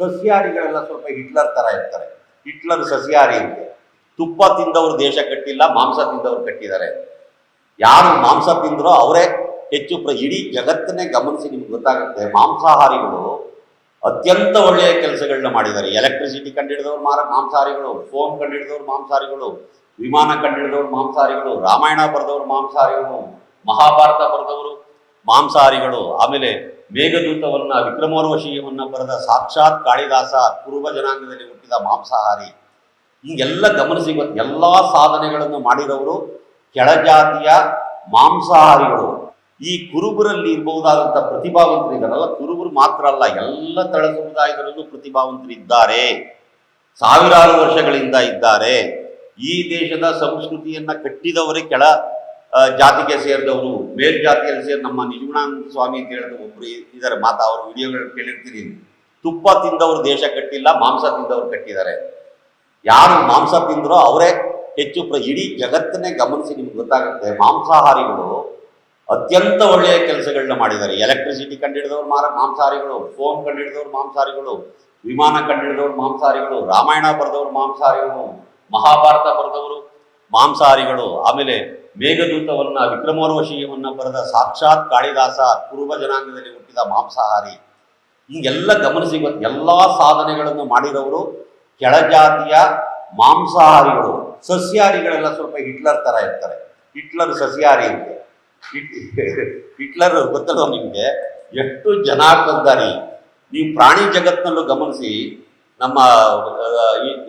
ಸಸ್ಯಾಹಾರಿಗಳೆಲ್ಲ ಸ್ವಲ್ಪ ಹಿಟ್ಲರ್ ಥರ ಇರ್ತಾರೆ. ಹಿಟ್ಲರ್ ಸಸ್ಯಾಹಾರಿ ಅಂತೆ. ತುಪ್ಪ ತಿಂದವರು ದೇಶ ಕಟ್ಟಿಲ್ಲ, ಮಾಂಸ ತಿಂದವರು ಕಟ್ಟಿದ್ದಾರೆ. ಯಾರು ಮಾಂಸ ತಿಂದ್ರೋ ಅವರೇ ಹೆಚ್ಚು ಪ್ರ, ಇಡೀ ಜಗತ್ತನ್ನೇ ಗಮನಿಸಿ ನಿಮ್ಗೆ ಗೊತ್ತಾಗುತ್ತೆ, ಮಾಂಸಾಹಾರಿಗಳು ಅತ್ಯಂತ ಒಳ್ಳೆಯ ಕೆಲಸಗಳನ್ನ ಮಾಡಿದ್ದಾರೆ. ಎಲೆಕ್ಟ್ರಿಸಿಟಿ ಕಂಡುಹಿಡಿದವರು ಮಾರ ಮಾಂಸಾಹಾರಿಗಳು, ಫೋನ್ ಕಂಡುಹಿಡಿದವರು ಮಾಂಸಾಹಾರಿಗಳು, ವಿಮಾನ ಕಂಡುಹಿಡಿದವರು ಮಾಂಸಾಹಾರಿಗಳು, ರಾಮಾಯಣ ಬರೆದವರು ಮಾಂಸಾಹಾರಿಗಳು, ಮಹಾಭಾರತ ಬರೆದವರು ಮಾಂಸಾಹಾರಿಗಳು. ಆಮೇಲೆ ಮೇಘದೂತವನ್ನ ವಿಕ್ರಮೋರ್ವಶೀಯವನ್ನ ಬರೆದ ಸಾಕ್ಷಾತ್ ಕಾಳಿದಾಸ ಕುರುಬ ಜನಾಂಗದಲ್ಲಿ ಹುಟ್ಟಿದ ಮಾಂಸಾಹಾರಿ. ಹೀಗೆಲ್ಲ ಗಮನಿಸಿ ಗೊತ್ತು ಎಲ್ಲ ಸಾಧನೆಗಳನ್ನು ಮಾಡಿದವರು ಕೆಳಜಾತಿಯ ಮಾಂಸಾಹಾರಿಗಳು. ಈ ಕುರುಬರಲ್ಲಿ ಇರಬಹುದಾದಂಥ ಪ್ರತಿಭಾವಂತರು ಇದ್ದಾರಲ್ಲ ಕುರುಬರು ಮಾತ್ರ ಅಲ್ಲ, ಎಲ್ಲ ತಳ ಸಮುದಾಯದಲ್ಲೂ ಪ್ರತಿಭಾವಂತರು ಇದ್ದಾರೆ ಸಾವಿರಾರು ವರ್ಷಗಳಿಂದ ಇದ್ದಾರೆ. ಈ ದೇಶದ ಸಂಸ್ಕೃತಿಯನ್ನ ಕಟ್ಟಿದವರೇ ಕೆಳ ಜಾತಿಗೆ ಸೇರಿದವರು ಮೇಲ್ಜಾತಿಯಲ್ಲಿ ಸೇರಿ ನಮ್ಮ ನಿಜಗುಣಾನಂದ ಸ್ವಾಮಿ ಅಂತ ಹೇಳಿದ ಒಬ್ರು ಇದ್ದಾರೆ ಮಾತಾ ಅವರು ವಿಡಿಯೋಗಳು ಕೇಳಿರ್ತೀರಿ ತುಪ್ಪ ತಿಂದವರು ದೇಶ ಕಟ್ಟಿಲ್ಲ, ಮಾಂಸ ತಿಂದವರು ಕಟ್ಟಿದ್ದಾರೆ. ಯಾರು ಮಾಂಸ ತಿಂದ್ರೋ ಅವರೇ ಹೆಚ್ಚು ಪ್ರ ಇಡೀ ಜಗತ್ತನ್ನೇ ಗಮನಿಸಿ ನಿಮ್ಗೆ ಗೊತ್ತಾಗುತ್ತೆ, ಮಾಂಸಾಹಾರಿಗಳು ಅತ್ಯಂತ ಒಳ್ಳೆಯ ಕೆಲಸಗಳನ್ನ ಮಾಡಿದ್ದಾರೆ. ಎಲೆಕ್ಟ್ರಿಸಿಟಿ ಕಂಡುಹಿಡಿದವರು ಮಾರ ಮಾಂಸಾಹಾರಿಗಳು, ಫೋನ್ ಕಂಡುಹಿಡಿದವರು ಮಾಂಸಾಹಾರಿಗಳು, ವಿಮಾನ ಕಂಡುಹಿಡಿದವರು ಮಾಂಸಾಹಾರಿಗಳು, ರಾಮಾಯಣ ಬರೆದವರು ಮಾಂಸಾಹಾರಿಗಳು, ಮಹಾಭಾರತ ಬರೆದವರು ಮಾಂಸಾಹಾರಿಗಳು. ಆಮೇಲೆ ಮೇಘದೂತವನ್ನ ವಿಕ್ರಮೋರ್ವಶೀಯವನ್ನ ಬರೆದ ಸಾಕ್ಷಾತ್ ಕಾಳಿದಾಸ ಪೂರ್ವ ಜನಾಂಗದಲ್ಲಿ ಹುಟ್ಟಿದ ಮಾಂಸಾಹಾರಿ. ಹಿಂಗೆಲ್ಲ ಗಮನಿಸಿ ಎಲ್ಲಾ ಎಲ್ಲ ಸಾಧನೆಗಳನ್ನು ಮಾಡಿರೋರು ಕೆಳಜಾತಿಯ ಮಾಂಸಾಹಾರಿಗಳು. ಸಸ್ಯಾಹಾರಿಗಳೆಲ್ಲ ಸ್ವಲ್ಪ ಹಿಟ್ಲರ್ ತರ ಇರ್ತಾರೆ. ಹಿಟ್ಲರ್ ಸಸ್ಯಾಹಾರಿ ಇದೆ ಹಿಟ್ಲರ್ ಗೊತ್ತಲ್ಲ ನಿಮಗೆ? ಎಷ್ಟು ಜನಾರ್ದನ್ದಾರಿ ನೀವು ಪ್ರಾಣಿ ಜಗತ್ತಿನಲ್ಲೂ ಗಮನಿಸಿ ನಮ್ಮ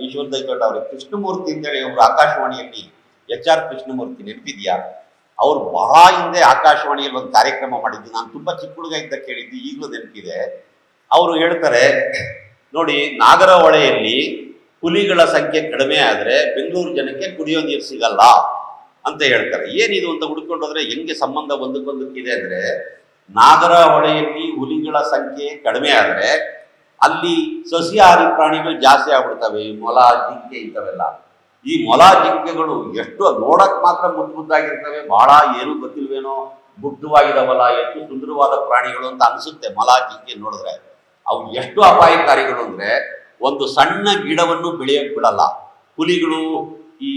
ಈಶ್ವರ್ ದೈತೋಟ ಅವ್ರಿಗೆ ಕೃಷ್ಣಮೂರ್ತಿ ಅಂತೇಳಿ ಅವರು ಆಕಾಶವಾಣಿಯಲ್ಲಿ ಎಚ್ ಆರ್ ಕೃಷ್ಣಮೂರ್ತಿ ನೆನಪಿದ್ಯಾ? ಅವ್ರು ಬಹಳ ಹಿಂದೆ ಆಕಾಶವಾಣಿಯಲ್ಲಿ ಒಂದು ಕಾರ್ಯಕ್ರಮ ಮಾಡಿದ್ದು. ನಾನು ತುಂಬ ಚಿಕ್ಕ ಹುಡುಗ ಇದ್ದ ಕೇಳಿದ್ದು, ಈಗಲೂ ನೆನಪಿದೆ. ಅವರು ಹೇಳ್ತಾರೆ, ನೋಡಿ ನಾಗರಹೊಳೆಯಲ್ಲಿ ಹುಲಿಗಳ ಸಂಖ್ಯೆ ಕಡಿಮೆ ಆದರೆ ಬೆಂಗಳೂರು ಜನಕ್ಕೆ ಕುಡಿಯೋ ನೀರು ಸಿಗಲ್ಲ ಅಂತ ಹೇಳ್ತಾರೆ. ಏನಿದು ಅಂತ ಹುಡ್ಕೊಂಡೋದ್ರೆ ಹೆಂಗೆ ಸಂಬಂಧ ಒಂದಕ್ಕೊಂದಕ್ಕಿದೆ ಅಂದ್ರೆ ನಾಗರಹೊಳೆಯಲ್ಲಿ ಹುಲಿಗಳ ಸಂಖ್ಯೆ ಕಡಿಮೆ ಆದರೆ ಅಲ್ಲಿ ಸಸ್ಯಾಹಾರಿ ಪ್ರಾಣಿಗಳು ಜಾಸ್ತಿ ಆಗ್ಬಿಡ್ತವೆ ಮೊಲ, ಜಿಂಕೆ ಇಂಥವೆಲ್ಲ. ಈ ಮೊಲ ಜಿಂಕೆಗಳು ಎಷ್ಟು ನೋಡಕ್ ಮಾತ್ರ ಮುದ್ದು ಮುದ್ದಾಗಿರ್ತವೆ ಬಹಳ ಏನು ಗೊತ್ತಿಲ್ವೇನೋ? ಬುದ್ಧವಾಗಿದಾವಲ್ಲ ಎಷ್ಟು ಸುಂದರವಾದ ಪ್ರಾಣಿಗಳು ಅಂತ ಅನಿಸುತ್ತೆ ಮೊಲ ಜಿಂಕೆ ನೋಡಿದ್ರೆ. ಅವು ಎಷ್ಟು ಅಪಾಯಕಾರಿಗಳು ಅಂದ್ರೆ ಒಂದು ಸಣ್ಣ ಗಿಡವನ್ನು ಬೆಳೆಯಕ್ ಬಿಡಲ್ಲ. ಹುಲಿಗಳು, ಈ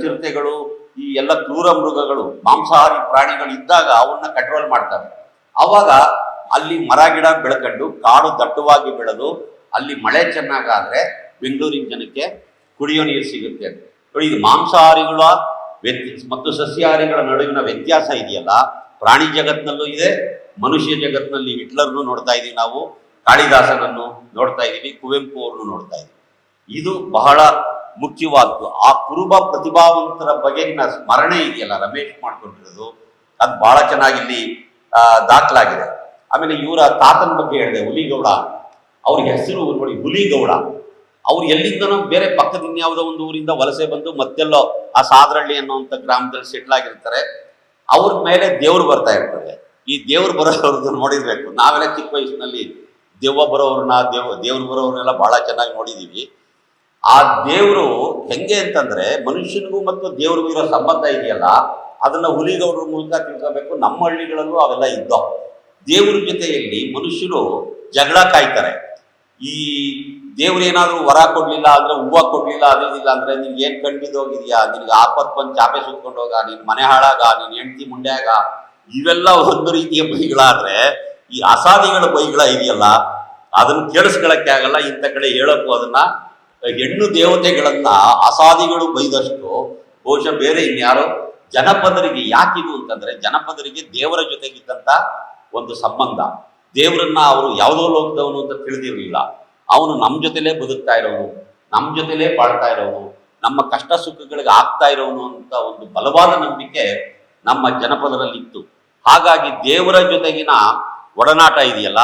ಚಿರತೆಗಳು, ಈ ಎಲ್ಲ ಕ್ರೂರ ಮೃಗಗಳು, ಮಾಂಸಾಹಾರಿ ಪ್ರಾಣಿಗಳು ಇದ್ದಾಗ ಅವನ್ನ ಕಂಟ್ರೋಲ್ ಮಾಡ್ತವೆ. ಅವಾಗ ಅಲ್ಲಿ ಮರ, ಗಿಡ ಬೆಳ್ಕೊಂಡು ಕಾಡು ದಟ್ಟವಾಗಿ ಬೆಳೆದು ಅಲ್ಲಿ ಮಳೆ ಚೆನ್ನಾಗಾದ್ರೆ ಬೆಂಗಳೂರಿನ ಜನಕ್ಕೆ ಕುಡಿಯೋ ನೀರು ಸಿಗುತ್ತೆ. ಇದು ಮಾಂಸಾಹಾರಿಗಳ ವ್ಯತ್ಯ ಮತ್ತು ಸಸ್ಯಾಹಾರಿಗಳ ನಡುವಿನ ವ್ಯತ್ಯಾಸ ಇದೆಯಲ್ಲ? ಪ್ರಾಣಿ ಜಗತ್ತಿನಲ್ಲೂ ಇದೆ, ಮನುಷ್ಯ ಜಗತ್ತಿನಲ್ಲಿ ಹಿಟ್ಲರ್ನು ನೋಡ್ತಾ ಇದೀವಿ ನಾವು, ಕಾಳಿದಾಸನನ್ನು ನೋಡ್ತಾ ಇದ್ದೀವಿ ಕುವೆಂಪು ಅವ್ರನ್ನು ನೋಡ್ತಾ ಇದ್ದೀವಿ ಇದು ಬಹಳ ಮುಖ್ಯವಾದ್ದು. ಆ ಕುರುಬ ಪ್ರತಿಭಾವಂತರ ಬಗೆಗಿನ ಸ್ಮರಣೆ ಇದೆಯಲ್ಲ, ರಮೇಶ್ ಮಾಡ್ಕೊಂಡಿರೋದು. ಅದು ಬಹಳ ಚೆನ್ನಾಗಿ ಇಲ್ಲಿ ದಾಖಲಾಗಿದೆ. ಆಮೇಲೆ ಇವರ ತಾತನ ಬಗ್ಗೆ ಹೇಳಿದೆ, ಹುಲಿಗೌಡ. ಅವ್ರಿಗೆ ಹೆಸರು ನೋಡಿ, ಹುಲಿಗೌಡ. ಅವ್ರು ಎಲ್ಲಿದ್ದನೋ ಬೇರೆ ಪಕ್ಕದ ಇನ್ಯಾವುದೋ ಒಂದು ಊರಿಂದ ವಲಸೆ ಬಂದು ಮತ್ತೆಲ್ಲೋ ಆ ಸಾದ್ರಳ್ಳಿ ಅನ್ನುವಂಥ ಗ್ರಾಮದಲ್ಲಿ ಸೆಟ್ಲ್ ಆಗಿರ್ತಾರೆ. ಅವ್ರ ಮೇಲೆ ದೇವ್ರು ಬರ್ತಾ ಇರ್ತಾರೆ ಈ ದೇವ್ರು ಬರೋವ್ರದ್ದು ನೋಡಿರ್ಬೇಕು. ನಾವೆಲ್ಲ ಚಿಕ್ಕ ವಯಸ್ಸಿನಲ್ಲಿ ದೆವ್ವ ಬರೋವ್ರನ್ನ ದೇವ್, ದೇವ್ರು ಬರೋವ್ರನ್ನೆಲ್ಲ ಬಹಳ ಚೆನ್ನಾಗಿ ನೋಡಿದೀವಿ. ಆ ದೇವರು ಹೆಂಗೆ ಅಂತಂದ್ರೆ ಮನುಷ್ಯನಿಗೂ ಮತ್ತು ದೇವ್ರಿಗೂ ಇರೋ ಸಂಬಂಧ ಇದೆಯಲ್ಲ, ಅದನ್ನ ಹುಲಿಗೌಡರ ಮೂಲಕ ತಿಳ್ಕೋಬೇಕು. ನಮ್ಮ ಹಳ್ಳಿಗಳಲ್ಲೂ ಅವೆಲ್ಲ ಇದ್ದೋ ದೇವ್ರ ಜೊತೆಯಲ್ಲಿ ಮನುಷ್ಯರು ಜಗಳ ಕಾಯ್ತಾರೆ. ಈ ದೇವ್ರು ಏನಾದ್ರು ವರ ಕೊಡ್ಲಿಲ್ಲ ಅಂದ್ರೆ ಹೂವ ಕೊಡ್ಲಿಲ್ಲ ಅದಿಲ್ಲ ಅಂದ್ರೆ ನಿನ್ಗೆ ಏನ್ ಕಂಡಿದ್ದು ಹೋಗಿದ್ಯಾ? ನಿನ್ಗೆ ಆಪತ್ ಬಂದ್ ಚಾಪೆ ಸುತ್ಕೊಂಡೋಗ ನಿನ್ ಮನೆ ಹಾಳಾಗ, ನಿನ್ ಹೆಂಡತಿ ಮುಂಡ್ಯಾಗ ಇವೆಲ್ಲ ಒಂದು ರೀತಿಯ ಬೈಗಳಾದ್ರೆ ಈ ಅಸಾದಿಗಳ ಬೈಗಳ ಇದೆಯಲ್ಲ, ಅದನ್ನ ಕೇಳಿಸ್ಕೊಳಕ್ಕೆ ಆಗಲ್ಲ. ಇಂಥ ಕಡೆ ಹೇಳಕ್ಕೂ ಅದನ್ನ ಹೆಣ್ಣು ದೇವತೆಗಳನ್ನ ಅಸಾದಿಗಳು ಬೈದಷ್ಟು ಬಹುಶಃ ಬೇರೆ ಇನ್ಯಾರೋ ಜನಪದರಿಗೆ ಯಾಕಿದು ಅಂತಂದ್ರೆ ಜನಪದರಿಗೆ ದೇವರ ಜೊತೆಗಿದ್ದಂತ ಒಂದು ಸಂಬಂಧ. ದೇವರನ್ನ ಅವರು ಯಾವುದೋ ಲೋಕದವನು ಅಂತ ತಿಳಿದಿರಲಿಲ್ಲ. ಅವನು ನಮ್ಮ ಜೊತೆಲೇ ಬದುಕ್ತಾ ಇರೋನು ನಮ್ಮ ಜೊತೆಲೇ ಬಾಳ್ತಾ ಇರೋನು, ನಮ್ಮ ಕಷ್ಟ ಸುಖಗಳಿಗೆ ಆಗ್ತಾ ಇರೋನು ಅಂತ ಒಂದು ಬಲವಾದ ನಂಬಿಕೆ ನಮ್ಮ ಜನಪದರಲ್ಲಿತ್ತು. ಹಾಗಾಗಿ ದೇವರ ಜೊತೆಗಿನ ಒಡನಾಟ ಇದೆಯಲ್ಲ,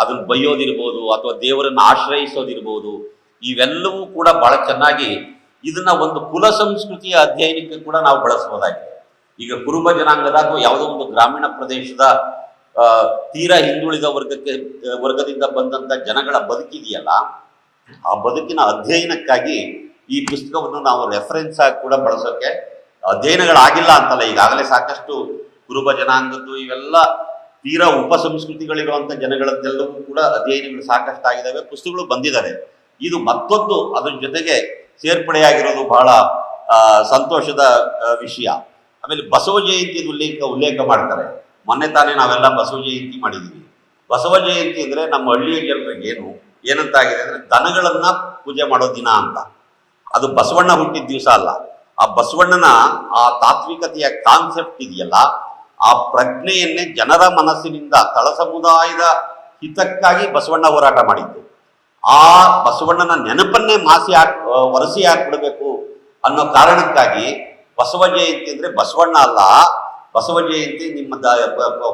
ಅದನ್ನ ಬೈಯೋದಿರ್ಬೋದು ಅಥವಾ ದೇವರನ್ನ ಆಶ್ರಯಿಸೋದಿರ್ಬೋದು, ಇವೆಲ್ಲವೂ ಕೂಡ ಬಹಳ ಚೆನ್ನಾಗಿ ಇದನ್ನ ಒಂದು ಕುಲ ಸಂಸ್ಕೃತಿಯ ಅಧ್ಯಯನಕ್ಕೆ ಕೂಡ ನಾವು ಬಳಸಬಹುದಾಗಿದೆ ಈಗ ಕುರುಬ ಜನಾಂಗದ ಅಥವಾ ಯಾವುದೋ ಒಂದು ಗ್ರಾಮೀಣ ಪ್ರದೇಶದ ತೀರಾ ಹಿಂದುಳಿದ ವರ್ಗಕ್ಕೆ ವರ್ಗದಿಂದ ಬಂದಂತ ಜನಗಳ ಬದುಕಿದೆಯಲ್ಲ, ಆ ಬದುಕಿನ ಅಧ್ಯಯನಕ್ಕಾಗಿ ಈ ಪುಸ್ತಕವನ್ನು ನಾವು ರೆಫರೆನ್ಸ್ ಆಗಿ ಕೂಡ ಬಳಸೋಕೆ ಅಧ್ಯಯನಗಳಾಗಿಲ್ಲ ಅಂತಲ್ಲ, ಈಗಾಗಲೇ ಸಾಕಷ್ಟು ಕುರುಬ ಜನಾಂಗದ್ದು ಇವೆಲ್ಲ ತೀರಾ ಉಪ ಸಂಸ್ಕೃತಿಗಳಿರುವಂಥ ಜನಗಳದ್ದೆಲ್ಲವೂ ಕೂಡ ಅಧ್ಯಯನಗಳು ಸಾಕಷ್ಟು ಆಗಿದ್ದಾವೆ ಪುಸ್ತಕಗಳು ಬಂದಿದ್ದಾರೆ ಇದು ಮತ್ತೊಂದು ಅದ್ರ ಜೊತೆಗೆ ಸೇರ್ಪಡೆಯಾಗಿರೋದು ಬಹಳ ಸಂತೋಷದ ವಿಷಯ. ಆಮೇಲೆ ಬಸವ ಜಯಂತಿ ಉಲ್ಲೇಖ ಉಲ್ಲೇಖ ಮಾಡ್ತಾರೆ. ಮೊನ್ನೆ ತಾನೇ ನಾವೆಲ್ಲ ಬಸವ ಜಯಂತಿ ಮಾಡಿದೀವಿ. ಬಸವ ಜಯಂತಿ ಅಂದರೆ ನಮ್ಮ ಹಳ್ಳಿಯ ಜನರಿಗೆ ಏನು, ಏನಂತಾಗಿದೆ ಅಂದರೆ ದನಗಳನ್ನು ಪೂಜೆ ಮಾಡೋ ದಿನ ಅಂತ. ಅದು ಬಸವಣ್ಣ ಹುಟ್ಟಿದ ದಿವಸ ಅಲ್ಲ. ಆ ಬಸವಣ್ಣನ ಆ ತಾತ್ವಿಕತೆಯ ಕಾನ್ಸೆಪ್ಟ್ ಇದೆಯಲ್ಲ, ಆ ಪ್ರಜ್ಞೆಯನ್ನೇ ಜನರ ಮನಸ್ಸಿನಿಂದ, ತಳ ಸಮುದಾಯದ ಹಿತಕ್ಕಾಗಿ ಬಸವಣ್ಣ ಹೋರಾಟ ಮಾಡಿದ್ದು. ಆ ಬಸವಣ್ಣನ ನೆನಪನ್ನೇ ಮಾಸಿ ಹಾಕ್, ಒರೆಸಿ ಹಾಕ್ಬಿಡಬೇಕು ಅನ್ನೋ ಕಾರಣಕ್ಕಾಗಿ ಬಸವ ಜಯಂತಿ ಅಂದರೆ ಬಸವಣ್ಣ ಅಲ್ಲ ಬಸವ ಜಯಂತಿ ನಿಮ್ಮ ದ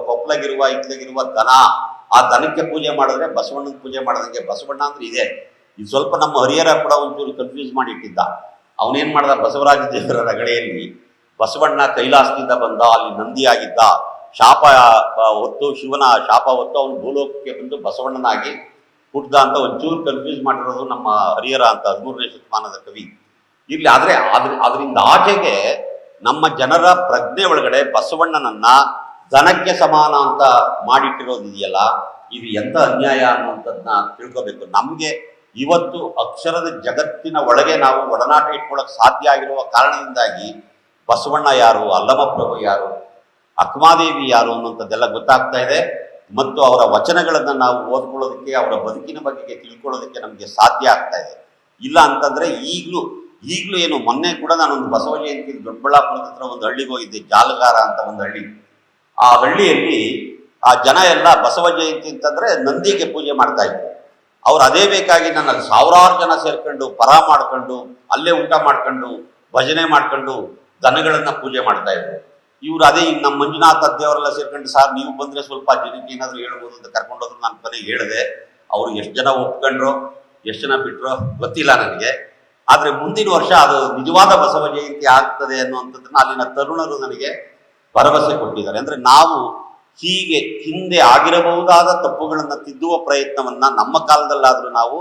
ಕೊಪ್ಪಲಾಗಿರುವ ಇತ್ಲಾಗಿರುವ ದನ, ಆ ದನಕ್ಕೆ ಪೂಜೆ ಮಾಡಿದ್ರೆ ಬಸವಣ್ಣನ ಪೂಜೆ ಮಾಡೋದಂಗೆ ಬಸವಣ್ಣ ಅಂದ್ರೆ ಇದೆ. ಇದು ಸ್ವಲ್ಪ ನಮ್ಮ ಹರಿಹರ ಕೂಡ ಒಂಚೂರು ಕನ್ಫ್ಯೂಸ್ ಮಾಡಿ ಇಟ್ಟಿದ್ದ. ಅವನೇನ್ ಮಾಡ್ದ, ಬಸವರಾಜ ದೇವರ ರಗಳೆಯಲ್ಲಿ ಬಸವಣ್ಣ ಕೈಲಾಸದಿಂದ ಬಂದ, ಅಲ್ಲಿ ನಂದಿಯಾಗಿದ್ದ, ಶಾಪ ಹೊತ್ತು, ಶಿವನ ಶಾಪ ಹೊತ್ತು ಅವನು ಭೂಲೋಕಕ್ಕೆ ಬಂದು ಬಸವಣ್ಣನಾಗಿ ಹುಟ್ಟಿದ ಅಂತ ಒಂಚೂರು ಕನ್ಫ್ಯೂಸ್ ಮಾಡಿರೋದು ನಮ್ಮ ಹರಿಹರ ಅಂತ ಹದಿಮೂರನೇ ಶತಮಾನದ ಕವಿ. ಇರಲಿ, ಆದ್ರೆ ಅದ್ರ ಅದರಿಂದ ಆಚೆಗೆ ನಮ್ಮ ಜನರ ಪ್ರಜ್ಞೆ ಒಳಗಡೆ ಬಸವಣ್ಣನನ್ನ ದನಕ್ಕೆ ಸಮಾನ ಅಂತ ಮಾಡಿಟ್ಟಿರೋದು ಇದೆಯಲ್ಲ, ಇದು ಎಂತ ಅನ್ಯಾಯ ಅನ್ನುವಂಥದ್ದನ್ನ ತಿಳ್ಕೋಬೇಕು. ನಮ್ಗೆ ಇವತ್ತು ಅಕ್ಷರದ ಜಗತ್ತಿನ ಒಳಗೆ ನಾವು ಒಡನಾಟ ಇಟ್ಕೊಳ್ಳೋಕೆ ಸಾಧ್ಯ ಆಗಿರುವ ಕಾರಣದಿಂದಾಗಿ ಬಸವಣ್ಣ ಯಾರು ಅಲ್ಲಮಪ್ರಭು ಯಾರು, ಅಕ್ಮಾದೇವಿ ಯಾರು ಅನ್ನುವಂಥದ್ದೆಲ್ಲ ಗೊತ್ತಾಗ್ತಾ ಇದೆ. ಮತ್ತು ಅವರ ವಚನಗಳನ್ನ ನಾವು ಓದ್ಕೊಳ್ಳೋದಕ್ಕೆ, ಅವರ ಬದುಕಿನ ಬಗ್ಗೆ ತಿಳ್ಕೊಳ್ಳೋದಕ್ಕೆ ನಮಗೆ ಸಾಧ್ಯ ಆಗ್ತಾ ಇದೆ. ಇಲ್ಲ ಅಂತಂದ್ರೆ ಈಗಲೂ ಈಗಲೂ ಏನು, ಮೊನ್ನೆ ಕೂಡ ನಾನೊಂದು ಬಸವ ಜಯಂತಿ ದೊಡ್ಡಬಳ್ಳಾಪುರದ ಹತ್ರ ಒಂದು ಹಳ್ಳಿಗೆ ಹೋಗಿದ್ದೆ, ಜಾಲಗಾರ ಅಂತ ಒಂದು ಹಳ್ಳಿ. ಆ ಹಳ್ಳಿಯಲ್ಲಿ ಆ ಜನ ಎಲ್ಲ ಬಸವ ಜಯಂತಿ ಅಂತಂದ್ರೆ ನಂದಿಗೆ ಪೂಜೆ ಮಾಡ್ತಾ ಇದ್ರು. ಅವ್ರು ಅದೇ ಬೇಕಾಗಿ ನನ್ನ ಸಾವಿರಾರು ಜನ ಸೇರ್ಕೊಂಡು ಪರ ಮಾಡ್ಕೊಂಡು, ಅಲ್ಲೇ ಊಟ ಮಾಡ್ಕೊಂಡು, ಭಜನೆ ಮಾಡ್ಕೊಂಡು ದನಗಳನ್ನ ಪೂಜೆ ಮಾಡ್ತಾ ಇದ್ರು. ಇವ್ರು ಅದೇ ಈಗ ನಮ್ಮ ಮಂಜುನಾಥ ದೇವರೆಲ್ಲ ಸೇರ್ಕೊಂಡು, ಸರ್, ನೀವು ಬಂದ್ರೆ ಸ್ವಲ್ಪ ಜನಕ್ಕೆ ಏನಾದ್ರು ಹೇಳ್ಬೋದು ಅಂತ ಕರ್ಕೊಂಡೋದ್ರು, ನಾನು ಕೊನೆಗೆ ಹೇಳಿದೆ. ಅವ್ರು ಎಷ್ಟು ಜನ ಒಪ್ಕೊಂಡ್ರು, ಎಷ್ಟು ಜನ ಬಿಟ್ರು ಗೊತ್ತಿಲ್ಲ ನನಗೆ. ಆದ್ರೆ ಮುಂದಿನ ವರ್ಷ ಅದು ನಿಜವಾದ ಬಸವ ಜಯಂತಿ ಆಗ್ತದೆ ಅನ್ನುವಂಥದ್ದನ್ನ ಅಲ್ಲಿನ ತರುಣರು ನನಗೆ ಭರವಸೆ ಕೊಟ್ಟಿದ್ದಾರೆ. ಅಂದ್ರೆ ನಾವು ಹೀಗೆ ಹಿಂದೆ ಆಗಿರಬಹುದಾದ ತಪ್ಪುಗಳನ್ನು ತಿದ್ದುವ ಪ್ರಯತ್ನವನ್ನ ನಮ್ಮ ಕಾಲದಲ್ಲಾದ್ರೂ ನಾವು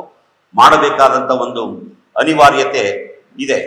ಮಾಡಬೇಕಾದಂತ ಒಂದು ಅನಿವಾರ್ಯತೆ ಇದೆ.